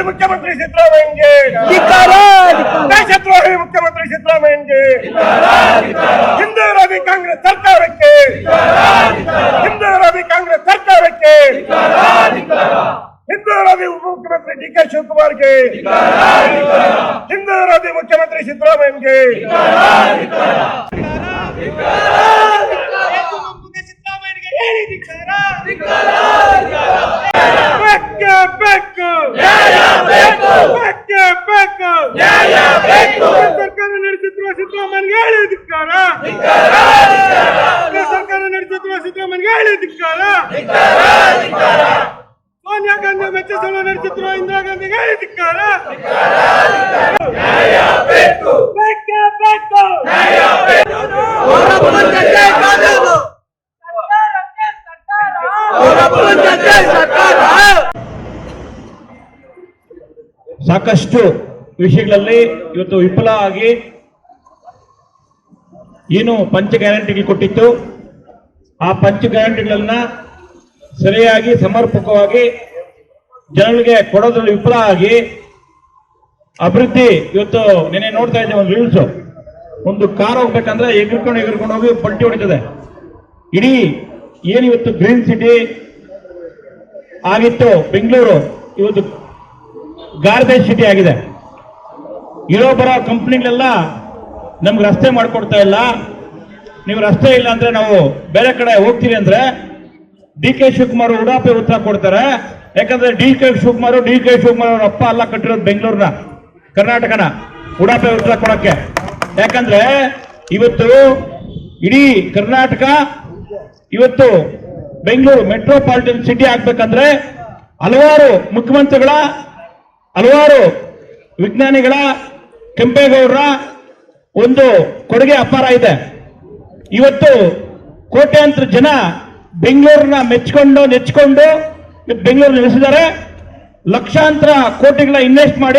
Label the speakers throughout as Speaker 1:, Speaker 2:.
Speaker 1: ದೇಶದ್ರೋಹಿ ಮುಖ್ಯಮಂತ್ರಿ ಸಿದ್ದರಾಮಯ್ಯಗೆ. ದೇಶದ್ರೋಹಿ ಮುಖ್ಯಮಂತ್ರಿ ಸಿದ್ದರಾಮಯ್ಯಗೆ. ಹಿಂದೂ ವಿರೋಧಿ ಕಾಂಗ್ರೆಸ್ ಸರ್ಕಾರಕ್ಕೆ. ಹಿಂದೂ ವಿರೋಧಿ ಕಾಂಗ್ರೆಸ್ ಸರ್ಕಾರಕ್ಕೆ. ಹಿಂದೂ ವಿರೋಧಿ ಉಪಮುಖ್ಯಮಂತ್ರಿ ಡಿ ಕೆ ಶಿವಕುಮಾರ್ಗೆ. ಹಿಂದೂ ವಿರೋಧಿ ಮುಖ್ಯಮಂತ್ರಿ ಸಿದ್ದರಾಮಯ್ಯಗೆ. ಬೆಕ್ಕೆ ಬೆಕ್ಕು ಬೆಕ್ಕೆ ಬೆಕ್ಕು ಸರ್ಕಾರ ನಡೆಸುತ್ತಿರುವ ಸಿದ್ದರಾಮಯ್ಯಗೆ ಹೇಳಿ ಧಿಕ್ಕಾರ ಸರ್ಕಾರ ನಡೆಸುತ್ತಿರುವ ಸಿದ್ದರಾಮಯ್ಯಗೆ ಹೇಳಿ ಧಿಕ್ಕಾರ ಸೋನಿಯಾ ಗಾಂಧಿ ನಡೆಸಿದ್ರು ಇಂದಿರಾ ಹೇಳಿ ಧಿಕ್ಕಾರ?
Speaker 2: ಸಾಕಷ್ಟು ವಿಷಯಗಳಲ್ಲಿ ಇವತ್ತು ವಿಫಲ ಆಗಿ ಏನು ಪಂಚ ಗ್ಯಾರಂಟಿಗಳು ಕೊಟ್ಟಿತ್ತು. ಆ ಪಂಚ ಗ್ಯಾರಂಟಿಗಳನ್ನ ಸರಿಯಾಗಿ ಸಮರ್ಪಕವಾಗಿ ಜನಗಳಿಗೆ ಕೊಡೋದ್ರಲ್ಲಿ ವಿಫಲ ಆಗಿ ಅಭಿವೃದ್ಧಿ ಇವತ್ತು ನಿನ್ನೆ ನೋಡ್ತಾ ಇದ್ದೆ ಒಂದು ರೀಲ್ಸು ಒಂದು ಕಾರ್ ಹೋಗ್ಬೇಕಂದ್ರೆ ಎಗರ್ಕೊಂಡು ಎಗರ್ಕೊಂಡು ಹೋಗಿ ಪಲ್ಟಿ ಹೊಡಿತದೆ. ಇಡೀ ಏನು ಇವತ್ತು ಗ್ರೀನ್ ಸಿಟಿ ಆಗಿತ್ತು, ಬೆಂಗಳೂರು, ಇವತ್ತು ಗಾರ್ಬೇಜ್ ಸಿಟಿ ಆಗಿದೆ. ಇರೋ ಬರೋ ಕಂಪ್ನಿಗಳೆಲ್ಲ ನಮ್ಗೆ ರಸ್ತೆ ಮಾಡಿಕೊಡ್ತಾ ಇಲ್ಲ. ನೀವು ರಸ್ತೆ ಇಲ್ಲ ಅಂದ್ರೆ ನಾವು ಬೇರೆ ಕಡೆ ಹೋಗ್ತೀವಿ ಅಂದ್ರೆ ಡಿ ಕೆ ಶಿವಕುಮಾರ್ ಉಡಾಪೆ ಉತ್ತರ ಕೊಡ್ತಾರೆ. ಯಾಕಂದ್ರೆ D K Shivakumar, D K Shivakumar ಅವ್ರ ಅಪ್ಪ ಅಲ್ಲ ಕಟ್ಟಿರೋದು ಬೆಂಗಳೂರಿನ, ಕರ್ನಾಟಕನ, ಉಡಾಪೆ ಉತ್ತರ ಕೊಡಕ್ಕೆ. ಯಾಕಂದ್ರೆ ಇವತ್ತು ಇಡೀ ಕರ್ನಾಟಕ, ಇವತ್ತು ಬೆಂಗಳೂರು ಮೆಟ್ರೋಪಾಲಿಟನ್ ಸಿಟಿ ಆಗ್ಬೇಕಂದ್ರೆ ಹಲವಾರು ಮುಖ್ಯಮಂತ್ರಿಗಳ, ಹಲವಾರು ವಿಜ್ಞಾನಿಗಳ, ಕೆಂಪೇಗೌಡರ ಒಂದು ಕೊಡುಗೆ ಅಪಾರ ಇದೆ. ಇವತ್ತು ಕೋಟ್ಯಾಂತರ ಜನ ಬೆಂಗಳೂರನ್ನ ಮೆಚ್ಕೊಂಡು ನೆಚ್ಕೊಂಡು ಬೆಂಗಳೂರು ನೆಲೆಸಿದ್ದಾರೆ. ಲಕ್ಷಾಂತರ ಕೋಟಿಗಳ ಇನ್ವೆಸ್ಟ್ ಮಾಡಿ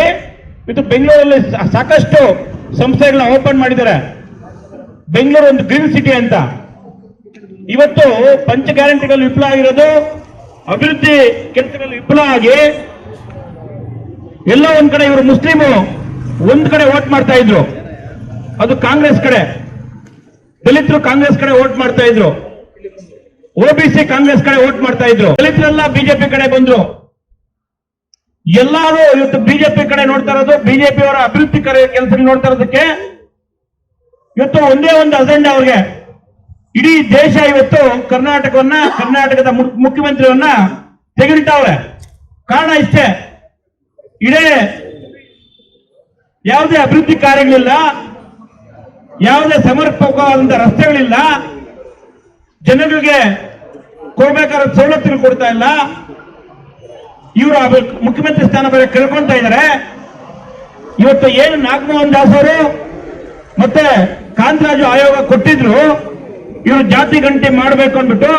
Speaker 2: ಇವತ್ತು ಬೆಂಗಳೂರಲ್ಲಿ ಸಾಕಷ್ಟು ಸಂಸ್ಥೆಗಳನ್ನ ಓಪನ್ ಮಾಡಿದ್ದಾರೆ. ಬೆಂಗಳೂರು ಒಂದು ಗ್ರೀನ್ ಸಿಟಿ ಅಂತ. ಇವತ್ತು ಪಂಚ ಗ್ಯಾರಂಟಿಗಳು ವಿಫಲ ಆಗಿರೋದು. ಅಭಿವೃದ್ಧಿ ಕೆಲಸಗಳು ವಿಫಲ ಆಗಿ ಎಲ್ಲ ಒಂದ್ ಕಡೆ ಇವರು ಮುಸ್ಲಿಮು ಒಂದ್ ಕಡೆ ಓಟ್ ಮಾಡ್ತಾ ಇದ್ರು. ಅದು ಕಾಂಗ್ರೆಸ್ ಕಡೆ. ದಲಿತರು ಕಾಂಗ್ರೆಸ್ ಕಡೆ ಓಟ್ ಮಾಡ್ತಾ ಇದ್ರು. ಒಬಿಸಿ ಕಾಂಗ್ರೆಸ್ ಕಡೆ ವೋಟ್ ಮಾಡ್ತಾ ಇದ್ರು. ದಲಿತರೆಲ್ಲ ಬಿಜೆಪಿ ಕಡೆ ಬಂದ್ರು. ಎಲ್ಲರೂ ಇವತ್ತು ಬಿಜೆಪಿ ಕಡೆ ನೋಡ್ತಾ ಇರೋದು. ಬಿಜೆಪಿ ಅವರ ಅಭಿವೃದ್ಧಿ ಕಡೆ ಕೆಲಸ ನೋಡ್ತಾ ಇರೋದಕ್ಕೆ ಇವತ್ತು ಒಂದೇ ಒಂದು ಅಜೆಂಡಾ ಅವ್ರಿಗೆ. ಇಡೀ ದೇಶ ಇವತ್ತು ಕರ್ನಾಟಕವನ್ನ, ಕರ್ನಾಟಕದ ಮುಖ್ಯಮಂತ್ರಿಯವನ್ನ ತೆಗೆದಿಟ್ಟವ್ರೆ. ಕಾರಣ ಇಷ್ಟೇ. ಇಡೇ ಯಾವುದೇ ಅಭಿವೃದ್ಧಿ ಕಾರ್ಯಗಳಿಲ್ಲ, ಯಾವುದೇ ಸಮರ್ಪಕವಾದಂತಹ ರಸ್ತೆಗಳಿಲ್ಲ ಜನಗಳಿಗೆ ಕೊಡ್ಬೇಕಾದ ಸವಲತ್ತುಗಳು ಕೊಡ್ತಾ ಇಲ್ಲ. ಇವರು ಮುಖ್ಯಮಂತ್ರಿ ಸ್ಥಾನ ಬೇರೆ ಕಳ್ಕೊಂತ ಇದ್ದಾರೆ. ಇವತ್ತು ಏನು ನಾಗಮೋಹನ್ ದಾಸ್ ಅವರು ಮತ್ತೆ ಕಾಂತರಾಜು ಆಯೋಗ ಕೊಟ್ಟಿದ್ರು. ಇವರು ಜಾತಿ ಗಂಟೆ ಮಾಡಬೇಕು ಅಂದ್ಬಿಟ್ಟು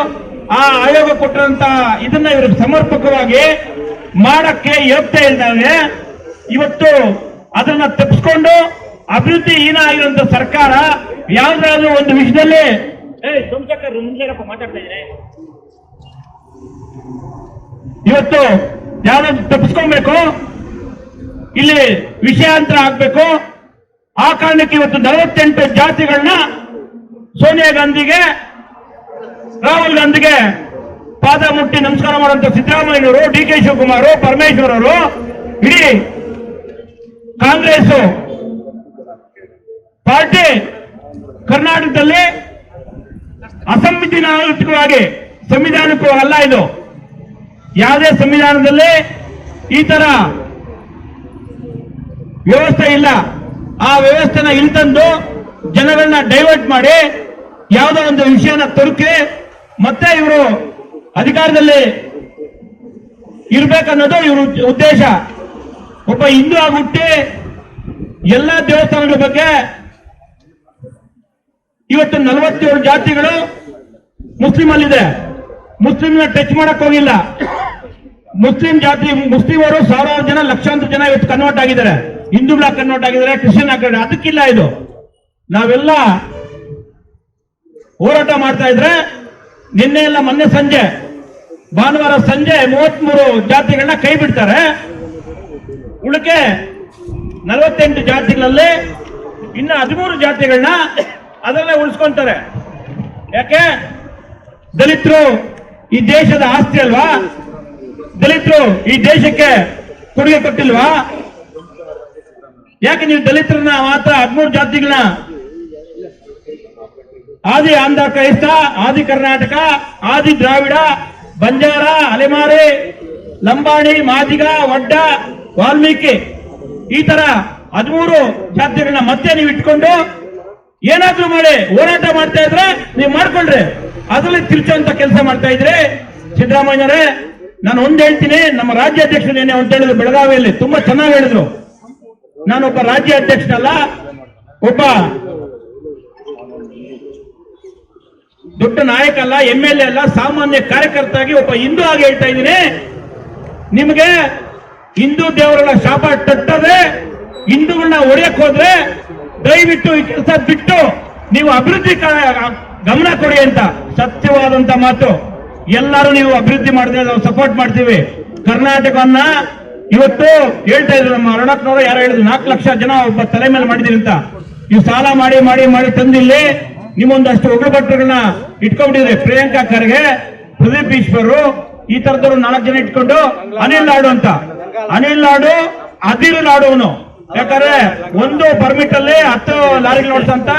Speaker 2: ಆ ಆಯೋಗ ಕೊಟ್ಟಂತ ಇದನ್ನ ಇವರು ಸಮರ್ಪಕವಾಗಿ ಮಾಡಕ್ಕೆ ಯೋಗ್ಯತೆ ಇದ್ದಾವೆ ಇವತ್ತು ಅದನ್ನ ತಪ್ಪಿಸ್ಕೊಂಡು ಅಭಿವೃದ್ಧಿ ಹೀನ ಆಗಿರುವಂತ ಸರ್ಕಾರ ಯಾವ್ದಾದ್ರು ಒಂದು ವಿಷಯದಲ್ಲಿ ಮಾತಾಡ್ತಾ ಇದ್ರೆ ಇವತ್ತು ಯಾರಾದ್ರೂ ತಪ್ಪಿಸ್ಕೊಬೇಕು ಇಲ್ಲಿ ವಿಷಯಾಂತರ ಆಗ್ಬೇಕು. ಆ ಕಾರಣಕ್ಕೆ ಇವತ್ತು ನಲವತ್ತೆಂಟು ಜಾತಿಗಳನ್ನ ಸೋನಿಯಾ ಗಾಂಧಿಗೆ, ರಾಹುಲ್ ಗಾಂಧಿಗೆ ಪಾದ ಮುಟ್ಟಿ ನಮಸ್ಕಾರ ಮಾಡುವಂತ ಸಿದ್ದರಾಮಯ್ಯನವರು, ಡಿ ಕೆ ಶಿವಕುಮಾರ್, ಪರಮೇಶ್ವರ್ ಅವರು, ಇಡೀ ಕಾಂಗ್ರೆಸ್ ಪಾರ್ಟಿ ಕರ್ನಾಟಕದಲ್ಲಿ ಅಸಂವಿಧಾನಿಕವಾಗಿ ಅಲ್ಲ ಇದು. ಯಾವುದೇ ಸಂವಿಧಾನದಲ್ಲಿ ಈ ತರ ವ್ಯವಸ್ಥೆ ಇಲ್ಲ. ಆ ವ್ಯವಸ್ಥೆನ ಇಲ್ತಂದು ತಂದು ಜನಗಳನ್ನ ಡೈವರ್ಟ್ ಮಾಡಿ ಯಾವುದೋ ಒಂದು ವಿಷಯನ ತೊರಕಿ ಮತ್ತೆ ಇವರು ಅಧಿಕಾರದಲ್ಲಿ ಇರ್ಬೇಕನ್ನೋದು ಇವ್ರ ಉದ್ದೇಶ. ಒಬ್ಬ ಹಿಂದೂ ಆಗಿ ಹುಟ್ಟಿ ಎಲ್ಲ ದೇವಸ್ಥಾನಗಳ ಬಗ್ಗೆ ಇವತ್ತು ನಲವತ್ತೇಳು ಜಾತಿಗಳು ಮುಸ್ಲಿಂ ಅಲ್ಲಿದೆ ಮುಸ್ಲಿಂನ ಟಚ್ ಮಾಡಕ್ ಹೋಗಿಲ್ಲ. ಮುಸ್ಲಿಂ ಜಾತಿ, ಮುಸ್ಲಿಮರು ಸಾವಿರಾರು ಜನ, ಲಕ್ಷಾಂತರ ಜನ ಇವತ್ತು ಕನ್ವರ್ಟ್ ಆಗಿದ್ದಾರೆ. ಹಿಂದೂಗಳ ಕನ್ವರ್ಟ್ ಆಗಿದ್ದಾರೆ ಕ್ರಿಶ್ಚಿಯನ್ ಆಗಿದ್ದಾರೆ, ಅದಕ್ಕಿಲ್ಲ ಇದು. ನಾವೆಲ್ಲ ಹೋರಾಟ ಮಾಡ್ತಾ ಇದ್ರೆ, ನಿನ್ನೆ ಎಲ್ಲ ಮೊನ್ನೆ ಸಂಜೆ, ಭಾನುವಾರ ಸಂಜೆ ಮೂವತ್ಮೂರು ಜಾತಿಗಳನ್ನ ಕೈ ಬಿಡ್ತಾರೆ. ಉಳಿಕೆ ನಲವತ್ತೆಂಟು ಜಾತಿಗಳಲ್ಲಿ ಇನ್ನು ಹದಿಮೂರು ಜಾತಿಗಳನ್ನ ಅದರಲ್ಲೇ ಉಳಿಸ್ಕೊಂತಾರೆ. ಯಾಕೆ? ದಲಿತರು ಈ ದೇಶದ ಆಸ್ತಿ ಅಲ್ವಾ? ದಲಿತರು ಈ ದೇಶಕ್ಕೆ ಕೊಡುಗೆ ಕೊಟ್ಟಿಲ್ವಾ? ಯಾಕೆ ನೀವು ದಲಿತರನ್ನ ಮಾತ್ರ ಹದಿಮೂರು ಜಾತಿಗಳನ್ನ ಆದಿ ಆಂಧ್ರ ಕ್ರೈಸ್ತ, ಆದಿ ಕರ್ನಾಟಕ, ಆದಿ ದ್ರಾವಿಡ, ಬಂಜಾರ, ಅಲೆಮಾರಿ, ಲಂಬಾಣಿ, ಮಾದಿಗ ಒಡ್ಡ ವಾಲ್ಮೀಕಿ ಈ ತರ ಹದಿಮೂರು ಜಾತಿಗಳನ್ನ ಮತ್ತೆ ನೀವು ಇಟ್ಕೊಂಡು ಏನಾದ್ರೂ ಮಾಡಿ ಹೋರಾಟ ಮಾಡ್ತಾ ಇದ್ರೆ ನೀವು ಮಾಡ್ಕೊಳ್ರಿ. ಅದ್ರಲ್ಲಿ ಅಂತ ಕೆಲಸ ಮಾಡ್ತಾ ಇದ್ರೆ ಸಿದ್ದರಾಮಯ್ಯರೇ ನಾನು ಒಂದ್ ಹೇಳ್ತೀನಿ, ನಮ್ಮ ರಾಜ್ಯಾಧ್ಯಕ್ಷರು ಏನೇ ಅಂತ ಹೇಳಿದ್ರು, ಬೆಳಗಾವಿಯಲ್ಲಿ, ತುಂಬಾ ಚೆನ್ನಾಗಿ ಹೇಳಿದ್ರು. ನಾನೊಬ್ಬ ರಾಜ್ಯ ಅಧ್ಯಕ್ಷನಲ್ಲ ಒಬ್ಬ ದೊಡ್ಡ ನಾಯಕ ಅಲ್ಲ ಎಂ ಎಲ್ ಎ ಅಲ್ಲ, ಸಾಮಾನ್ಯ ಕಾರ್ಯಕರ್ತಾಗಿ ಒಬ್ಬ ಹಿಂದೂ ಆಗಿ ಹೇಳ್ತಾ ಇದ್ದೀನಿ. ನಿಮಗೆ ಹಿಂದೂ ದೇವರುಗಳ ಶಾಪ ತಟ್ಟದೆ ಹಿಂದೂಗಳನ್ನ ಹೊಡೆಯಕ್ ಹೋದ್ರೆ, ದಯವಿಟ್ಟು ಈ ಕೆಲಸ ಬಿಟ್ಟು, ನೀವು ಅಭಿವೃದ್ಧಿ ಗಮನ ಕೊಡಿ ಅಂತ ಸತ್ಯವಾದಂತ ಮಾತು. ಎಲ್ಲರೂ ನೀವು ಅಭಿವೃದ್ಧಿ ಮಾಡಿದ್ರೆ ನಾವು ಸಪೋರ್ಟ್ ಮಾಡ್ತೀವಿ. ಕರ್ನಾಟಕವನ್ನ ಇವತ್ತು ಹೇಳ್ತಾ ಇದ್ರು ನಮ್ಮ ಅರುಣಪ್ಪನವರು, ಯಾರು ಹೇಳಿದ್ರು, ನಾಲ್ಕು ಲಕ್ಷ ಜನ ಒಬ್ಬ ತಲೆ ಮೇಲೆ ಮಾಡಿದಿರಿ ಅಂತ. ನೀವು ಸಾಲ ಮಾಡಿ ಮಾಡಿ ಮಾಡಿ ತಂದಿಲ್ಲಿ ನಿಮ್ಮೊಂದಷ್ಟು ಉಗ್ರಭಟ್ರುಗಳನ್ನ ಇಟ್ಕೊಂಡಿದ್ರೆ. ಪ್ರಿಯಾಂಕಾ ಖರ್ಗೆ, ಪ್ರದೀಪ್ ಈಶ್ವರು, ಈ ತರದವ್ರು ನಾಲ್ಕು ಜನ ಇಟ್ಕೊಂಡು ಅನಿಲ್ ನಾಡು ಅಂತ. ಅನಿಲ್ ನಾಡು, ಅದಿರು ಲಾಡುವನು ಯಾಕಂದ್ರೆ ಒಂದು ಪರ್ಮಿಟ್ ಅಲ್ಲಿ ಹತ್ತು ಲಾರಿಗಳು ಓಡಿಸಂತ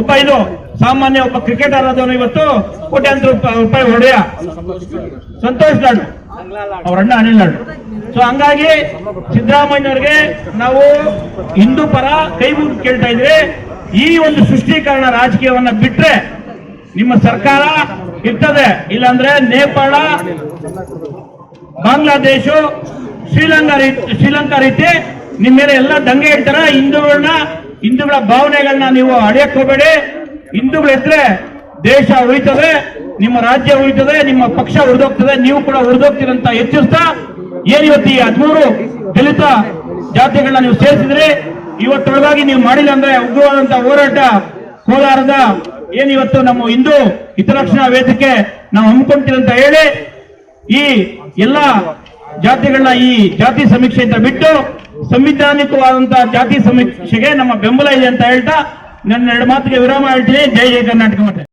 Speaker 2: ಒಬ್ಬ ಇದು. ಸಾಮಾನ್ಯ ಒಬ್ಬ ಕ್ರಿಕೆಟರ್ ಆದವನು ಇವತ್ತು ಕೋಟ್ಯಾಂತರ ರೂಪಾಯಿ ಹೊಡೆಯ. ಸಂತೋಷ್ ಲಾಡು. ಅವರಣ್ಣ ಅನಿಲ್ ಲಾಡು. ಸೊ ಹಂಗಾಗಿ ಸಿದ್ದರಾಮಯ್ಯವ್ರಿಗೆ ನಾವು ಹಿಂದೂ ಪರ ಕೈ ಕೇಳ್ತಾ ಇದ್ರೆ ಈ ಒಂದು ಸೃಷ್ಟೀಕರಣ ರಾಜಕೀಯವನ್ನ ಬಿಟ್ರೆ ನಿಮ್ಮ ಸರ್ಕಾರ ಇರ್ತದೆ. ಇಲ್ಲಾಂದ್ರೆ ನೇಪಾಳ, ಬಾಂಗ್ಲಾದೇಶ, ಶ್ರೀಲಂಕಾ ರೀತಿ ಶ್ರೀಲಂಕಾ ರೀತಿ ನಿಮ್ಮ ಮೇಲೆ ಎಲ್ಲ ದಂಗೆ ಇಡ್ತಾರ ಹಿಂದೂಗಳನ್ನ ಹಿಂದೂಗಳ ಭಾವನೆಗಳನ್ನ ನೀವು ಅಡಿಯಕ್ ಹೋಗಬೇಡಿ. ಹಿಂದೂಗಳು ಇದ್ರೆ ದೇಶ ಉಳಿತದೆ, ನಿಮ್ಮ ರಾಜ್ಯ ಉಳಿತದೆ, ನಿಮ್ಮ ಪಕ್ಷ ಉಳಿದೋಗ್ತದೆ, ನೀವು ಕೂಡ ಉಳಿದೋಗ್ತೀರಂತ ಎಚ್ಚರಿಸ್ತಾ ಏನಿವತ್ತು ಈ ಹದಿಮೂರು ದಲಿತ ಜಾತಿಗಳನ್ನ ನೀವು ಸೇರಿಸಿದ್ರಿ? ಇವತ್ತೊಳಗಾಗಿ ನೀವು ಮಾಡಿಲ್ಲ ಅಂದ್ರೆ ಉಗ್ರವಾದಂತ ಹೋರಾಟ ಕೋಲಾರದ ಏನಿವತ್ತು ನಮ್ಮ ಹಿಂದೂ ಹಿತರಕ್ಷಣಾ ವೇದಿಕೆ ನಾವು ಹಮ್ಮಿಕೊಂತೀವಿ ಅಂತ ಹೇಳಿ ಈ ಎಲ್ಲ ಜಾತಿಗಳನ್ನ ಈ ಜಾತಿ ಸಮೀಕ್ಷೆಯಿಂದ ಬಿಟ್ಟು ಸಂವಿಧಾನಿಕವಾದಂತಹ ಜಾತಿ ಸಮೀಕ್ಷೆಗೆ ನಮ್ಮ ಬೆಂಬಲ ಇದೆ ಅಂತ ಹೇಳ್ತಾ ನನ್ನ ಎರಡು ಮಾತಿಗೆ ವಿರಾಮ ಹೇಳ್ತೀನಿ. ಜೈ ಜೈ ಕರ್ನಾಟಕ ಮತ್ತೆ